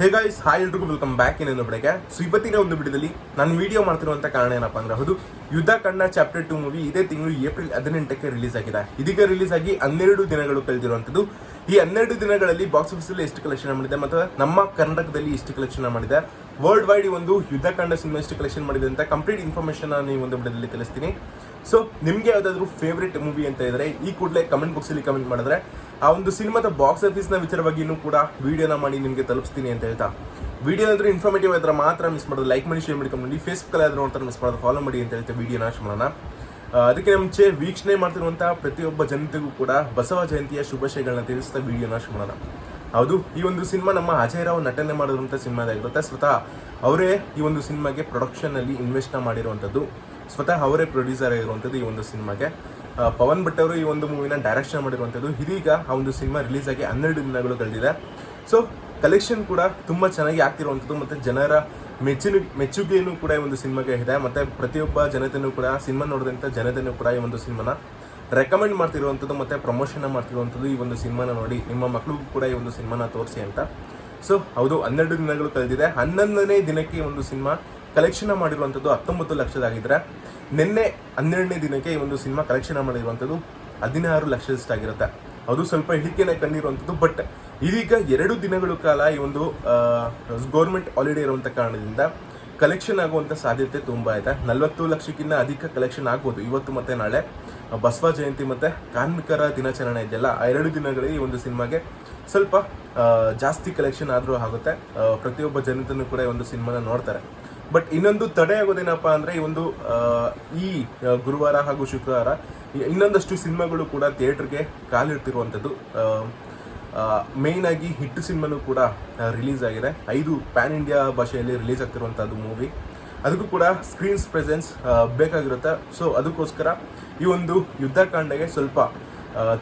ಹೇ guys hi ಎಲ್ರಿಗೂ welcome back ಇನ್ನೊಂದು ಬೆಳಗ್ಗೆ. ಸೊ ಇವತ್ತಿನ ಒಂದು ವಿಡಿಯೋದಲ್ಲಿ ನಾನು ವಿಡಿಯೋ ಮಾಡ್ತಿರುವಂತ ಕಾರಣ ಏನಪ್ಪ ಅಂದ್ರೆ ಹೌದು, ಯುದ್ಧ ಕಣ್ಣ ಚಾಪ್ಟರ್ ಟು ಮೂವಿ ಇದೇ ತಿಂಗಳು ಏಪ್ರಿಲ್ ಹದಿನೆಂಟಕ್ಕೆ ರಿಲೀಸ್ ಆಗಿದೆ. ಇದೀಗ ರಿಲೀಸ್ ಆಗಿ ಹನ್ನೆರಡು ದಿನಗಳು ಕಳೆದಿರುವಂತದ್ದು ಈ ಹನ್ನೆರಡು ದಿನಗಳಲ್ಲಿ ಬಾಕ್ಸ್ ಆಫೀಸ್ ಅಲ್ಲಿ ಎಷ್ಟು ಕಲೆಕ್ಷನ್ ಮಾಡಿದೆ ಮತ್ತು ನಮ್ಮ ಕರ್ನಾಟಕದಲ್ಲಿ ಎಷ್ಟು ಕಲೆಕ್ಷನ್ ಮಾಡಿದೆ ವರ್ಲ್ಡ್ ವೈಡ್ ಒಂದು ಯುದ್ಧ ಕಂಡ ಸಿನಿಮಾ ಎಷ್ಟು ಕಲೆಕ್ಷನ್ ಮಾಡಿದೆ ಅಂತ ಕಂಪ್ಲೀಟ್ ಇನ್ಫಾರ್ಮೇಶನ್ ನಾನು ಒಂದು ವಿಡಿಯೋದಲ್ಲಿ ತಿಳಿಸ್ತೀನಿ. ಸೊ ನಿಮಗೆ ಯಾವ್ದಾದ್ರು ಫೇವ್ರೆಟ್ ಮೂವಿ ಅಂತ ಇದ್ರೆ ಈ ಕೂಡಲೇ ಕಮೆಂಟ್ ಬಾಕ್ಸ್ ಅಲ್ಲಿ ಕಮೆಂಟ್ ಮಾಡಿದ್ರೆ ಆ ಒಂದು ಸಿನಿಮಾದ ಬಾಕ್ಸ್ ಆಫೀಸ್ನ ವಿಚಾರವಾಗಿಯೂ ಕೂಡ ವಿಡಿಯೋನ ಮಾಡಿ ನಿಮಗೆ ತಲುಪಿಸ್ತೀನಿ ಅಂತ ಹೇಳ್ತಾ. ವಿಡಿಯೋ ಆದ್ರೂ ಇನ್ಫಾರ್ಮೇಟಿವ್ ಆದ್ರೆ ಮಾತ್ರ ಮಿಸ್ ಮಾಡೋದು ಲೈಕ್ ಮಾಡಿ ಶೇರ್ ಮಾಡಿ ಕಮೆಂಟ್ ಮಾಡಿ. ಫೇಸ್ಬುಕ್ ಅಲ್ಲಿ ಆದ್ರೂ ನೋಡ್ತಾರೆ ಮಿಸ್ ಮಾಡೋದು ಫಾಲೋ ಮಾಡಿ ಅಂತ ಹೇಳ್ತಾ ವಿಡಿಯೋನ ಆಶ್ ಮಾಡೋಣ. ಅದಕ್ಕೆ ಮುಂಚೆ ವೀಕ್ಷಣೆ ಮಾಡ್ತಿರುವಂತಹ ಪ್ರತಿಯೊಬ್ಬ ಜನತೆಗೂ ಕೂಡ ಬಸವ ಜಯಂತಿಯ ಶುಭಾಶಯಗಳನ್ನ ತಿಳಿಸ್ತಾ ವಿಡಿಯೋ ನಾಶ ಮಾಡೋಣ. ಹೌದು, ಈ ಒಂದು ಸಿನಿಮಾ ನಮ್ಮ ಅಜಯ್ ರಾವ್ ನಟನೆ ಮಾಡಿರುವಂಥ ಸಿನಿಮಾದಾಗಿರುತ್ತೆ ಸ್ವತಃ? ಅವರೇ ಈ ಒಂದು ಸಿನಿಮಾಗೆ ಪ್ರೊಡಕ್ಷನ್ ಅಲ್ಲಿ ಇನ್ವೆಸ್ಟ್ ಮಾಡಿರುವಂಥದ್ದು. ಸ್ವತಃ ಅವರೇ ಪ್ರೊಡ್ಯೂಸರ್ ಆಗಿರುವಂಥದ್ದು ಈ ಒಂದು ಸಿನಿಮಾಗೆ. ಪವನ್ ಭಟ್ ಅವರು ಈ ಒಂದು ಮೂವಿನ ಡೈರೆಕ್ಷನ್ ಮಾಡಿರುವಂಥದ್ದು. ಇದೀಗ ಆ ಒಂದು ಸಿನಿಮಾ ರಿಲೀಸ್ ಆಗಿ ಹನ್ನೆರಡು ದಿನಗಳು ಕಳೆದಿದೆ. ಸೊ ಕಲೆಕ್ಷನ್ ಕೂಡ ತುಂಬ ಚೆನ್ನಾಗಿ ಆಗ್ತಿರುವಂಥದ್ದು ಮತ್ತು ಜನರ ಮೆಚ್ಚಿನ ಮೆಚ್ಚುಗೆಯನ್ನು ಕೂಡ ಈ ಒಂದು ಸಿನಿಮಾಗೆ ಇದೆ. ಮತ್ತು ಪ್ರತಿಯೊಬ್ಬ ಜನತೆಯೂ ಕೂಡ, ಸಿನಿಮಾ ನೋಡಿದಂಥ ಜನತೆಯೂ ಕೂಡ ಈ ಒಂದು ಸಿನಿಮಾನ ರೆಕಮೆಂಡ್ ಮಾಡ್ತಿರುವಂಥದ್ದು ಮತ್ತು ಪ್ರಮೋಷನ್ ಮಾಡ್ತಿರುವಂಥದ್ದು ಈ ಒಂದು ಸಿನಿಮಾನ ನೋಡಿ. ನಿಮ್ಮ ಮಕ್ಕಳಿಗೂ ಕೂಡ ಈ ಒಂದು ಸಿನಿಮಾನ ತೋರಿಸಿ ಅಂತ. ಸೊ ಹೌದು, ಹನ್ನೆರಡು ದಿನಗಳು ಕಳೆದಿದೆ. ಹನ್ನೊಂದನೇ ದಿನಕ್ಕೆ ಈ ಒಂದು ಸಿನಿಮಾ ಕಲೆಕ್ಷನ್ ಮಾಡಿರುವಂಥದ್ದು ಹತ್ತೊಂಬತ್ತು ಲಕ್ಷದಾಗಿದ್ದರೆ ನಿನ್ನೆ ಹನ್ನೆರಡನೇ ದಿನಕ್ಕೆ ಈ ಒಂದು ಸಿನಿಮಾ ಕಲೆಕ್ಷನ್ ಮಾಡಿರುವಂಥದ್ದು ಹದಿನಾರು ಲಕ್ಷದಷ್ಟಾಗಿರುತ್ತೆ. ಅದು ಸ್ವಲ್ಪ ಇಳಿಕೆನೇ ಕಂಡಿರುವಂಥದ್ದು ಬಟ್ ಇದೀಗ ಎರಡು ದಿನಗಳ ಕಾಲ ಈ ಒಂದು ಗೌರ್ಮೆಂಟ್ ಹಾಲಿಡೇ ಇರುವಂಥ ಕಾರಣದಿಂದ ಕಲೆಕ್ಷನ್ ಆಗುವಂಥ ಸಾಧ್ಯತೆ ತುಂಬ ಇದೆ. ನಲವತ್ತು ಲಕ್ಷಕ್ಕಿಂತ ಅಧಿಕ ಕಲೆಕ್ಷನ್ ಆಗ್ಬೋದು. ಇವತ್ತು ಮತ್ತು ನಾಳೆ. ಬಸವ ಜಯಂತಿ ಮತ್ತೆ ಕಾರ್ಮಿಕರ ದಿನಾಚರಣೆ ಇದೆಯಲ್ಲ, ಆ ಎರಡು ದಿನಗಳಲ್ಲಿ ಈ ಒಂದು ಸಿನಿಮಾಗೆ ಸ್ವಲ್ಪ ಜಾಸ್ತಿ ಕಲೆಕ್ಷನ್ ಆದರೂ ಆಗುತ್ತೆ. ಪ್ರತಿಯೊಬ್ಬ ಜನತನು ಕೂಡ ಈ ಒಂದು ಸಿನಿಮಾನ ನೋಡ್ತಾರೆ. ಬಟ್ ಇನ್ನೊಂದು ತಡೆ ಆಗೋದೇನಪ್ಪ ಅಂದ್ರೆ ಈ ಒಂದು ಈ ಗುರುವಾರ ಹಾಗೂ ಶುಕ್ರವಾರ ಇನ್ನೊಂದಷ್ಟು ಸಿನಿಮಾಗಳು ಕೂಡ ಥಿಯೇಟರ್ಗೆ ಕಾಲಿಡ್ತಿರುವಂಥದ್ದು. ಮೇಯ್ನ್ ಆಗಿ ಹಿಟ್ ಸಿನಿಮಾನು ಕೂಡ ರಿಲೀಸ್ ಆಗಿದೆ. ಐದು ಪ್ಯಾನ್ ಇಂಡಿಯಾ ಭಾಷೆಯಲ್ಲಿ ರಿಲೀಸ್ ಆಗ್ತಿರುವಂಥದ್ದು ಮೂವಿ ಅದಕ್ಕೂ ಕೂಡ ಸ್ಕ್ರೀನ್ಸ್ ಪ್ರೆಸೆನ್ಸ್ ಬೇಕಾಗಿರುತ್ತೆ. ಸೊ ಅದಕ್ಕೋಸ್ಕರ ಈ ಒಂದು ಯುದ್ಧಕಾಂಡಗೆ ಸ್ವಲ್ಪ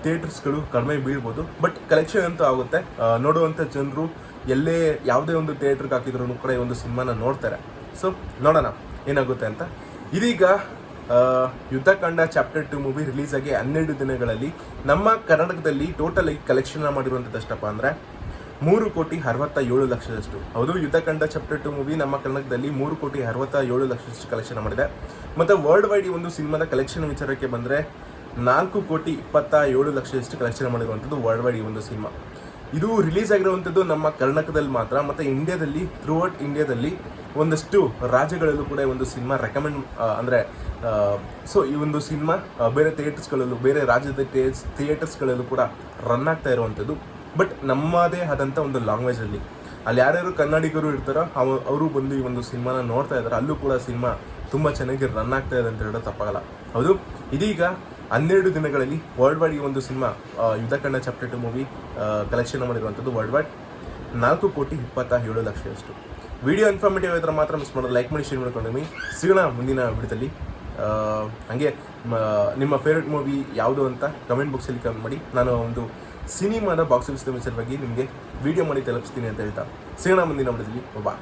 ಥಿಯೇಟರ್ಸ್ಗಳು ಕಡಿಮೆ ಬೀಳ್ಬೋದು. ಬಟ್ ಕಲೆಕ್ಷನ್ ಅಂತೂ ಆಗುತ್ತೆ. ನೋಡುವಂಥ ಜನರು ಎಲ್ಲೇ ಯಾವುದೇ ಒಂದು ಥಿಯೇಟ್ರಿಗೆ ಹಾಕಿದ್ರು ಕೂಡ ಈ ಒಂದು ಸಿನಿಮಾನ ನೋಡ್ತಾರೆ. ಸೊ ನೋಡೋಣ, ಏನಾಗುತ್ತೆ ಅಂತ. ಇದೀಗ Yuddhakanda chapter two movie release ಆಗಿ ಹನ್ನೆರಡು ದಿನಗಳಲ್ಲಿ ನಮ್ಮ ಕರ್ನಾಟಕದಲ್ಲಿ ಟೋಟಲ್ ಆಗಿ ಕಲೆಕ್ಷನ್ ಮಾಡಿರುವಂಥದ್ದು ಎಷ್ಟಪ್ಪ ಅಂದರೆ ಮೂರು ಕೋಟಿ ಅರವತ್ತ ಏಳು ಲಕ್ಷದಷ್ಟು. ಹೌದು ಯುದ್ಧಕಂಡ ಚಾಪ್ಟರ್ ಟು ಮೂವಿ ನಮ್ಮ ಕರ್ನಾಟಕದಲ್ಲಿ ಮೂರು ಕೋಟಿ ಅರವತ್ತ ಏಳು ಲಕ್ಷದಷ್ಟು ಕಲೆಕ್ಷನ್ ಮಾಡಿದೆ. ಮತ್ತು ವರ್ಲ್ಡ್ ವೈಡ್ ಈ ಒಂದು ಸಿನಿಮಾದ ಕಲೆಕ್ಷನ್ ವಿಚಾರಕ್ಕೆ ಬಂದರೆ ನಾಲ್ಕು ಕೋಟಿ ಇಪ್ಪತ್ತ ಏಳು ಲಕ್ಷದಷ್ಟು ಕಲೆಕ್ಷನ್ ಮಾಡಿರುವಂಥದ್ದು ವರ್ಲ್ಡ್ ವೈಡ್ ಈ ಒಂದು ಸಿನಿಮಾ. ಇದು ರಿಲೀಸ್ ಆಗಿರುವಂಥದ್ದು ನಮ್ಮ ಕರ್ನಾಟಕದಲ್ಲಿ ಮಾತ್ರ, ಮತ್ತು ಇಂಡಿಯಾದಲ್ಲಿ ಥ್ರೂಔಟ್ ಇಂಡಿಯಾದಲ್ಲಿ ಒಂದಷ್ಟು ರಾಜ್ಯಗಳಲ್ಲೂ ಕೂಡ ಒಂದು ಸಿನಿಮಾ ರೆಕಮೆಂಡ್ ಅಂದರೆ ಸೊ ಈ ಒಂದು ಸಿನಿಮಾ ಬೇರೆ ಥಿಯೇಟರ್ಸ್ಗಳಲ್ಲೂ ಬೇರೆ ರಾಜ್ಯದ ಥಿಯೇಟರ್ಸ್ಗಳಲ್ಲೂ ಕೂಡ ರನ್ ಆಗ್ತಾ ಇರುವಂಥದ್ದು. ಬಟ್ ನಮ್ಮದೇ ಆದಂಥ ಒಂದು ಲ್ಯಾಂಗ್ವೇಜಲ್ಲಿ ಅಲ್ಲಿ. ಯಾರ್ಯಾರು ಕನ್ನಡಿಗರು ಇರ್ತಾರೋ ಅವ, ಅವರು ಬಂದು ಈ ಒಂದು ಸಿನಿಮಾನ ನೋಡ್ತಾ ಇದ್ದಾರೆ ಅಲ್ಲೂ ಕೂಡ ಸಿನಿಮಾ ತುಂಬ ಚೆನ್ನಾಗಿ ರನ್ ಆಗ್ತಾ ಇದೆ ಅಂತ ಹೇಳೋದು ತಪ್ಪಾಗಲ್ಲ. ಹೌದು? ಇದೀಗ ಹನ್ನೆರಡು ದಿನಗಳಲ್ಲಿ ವರ್ಲ್ಡ್ ವೈಡ್ ಈ ಒಂದು ಸಿನಿಮಾ ಕಣ್ಣ ಚಾಪ್ಟರ್ ಟು ಮೂವಿ ಕಲೆಕ್ಷನ್ ಮಾಡಿರುವಂಥದ್ದು ವರ್ಲ್ಡ್ ವೈಡ್ ನಾಲ್ಕು ಕೋಟಿ ಇಪ್ಪತ್ತ ಏಳು ಲಕ್ಷದಷ್ಟು ವಿಡಿಯೋ ಇನ್ಫಾರ್ಮೇಟಿವ್ ಇದ್ರೆ ಮಾತ್ರ ಮಿಸ್ ಮಾಡೋದು. ಲೈಕ್ ಮಾಡಿ ಶೇರ್ ಮಾಡ್ಕೊಂಡು ಸಿಗೋಣ ಮುಂದಿನ ವಿಡಿಯೋದಲ್ಲಿ ಹಂಗೆ ನಿಮ್ಮ ಫೇವ್ರೆಟ್ ಮೂವಿ ಯಾವುದು ಅಂತ ಕಮೆಂಟ್ ಬಾಕ್ಸಲ್ಲಿ ಕಮೆಂಟ್ ಮಾಡಿ. ನಾನು ಒಂದು ಸಿನಿಮಾದ ಬಾಕ್ಸ್ ಆಫೀಸ್ ಬಗ್ಗೆ ನಿಮಗೆ ವಿಡಿಯೋ ಮಾಡಿ ತಲುಪಿಸ್ತೀನಿ ಅಂತ ಹೇಳ್ತಾ. ಸಿಗೋಣ ಮುಂದಿನ ಮಾಡಿದ್ವಿ ಬಾ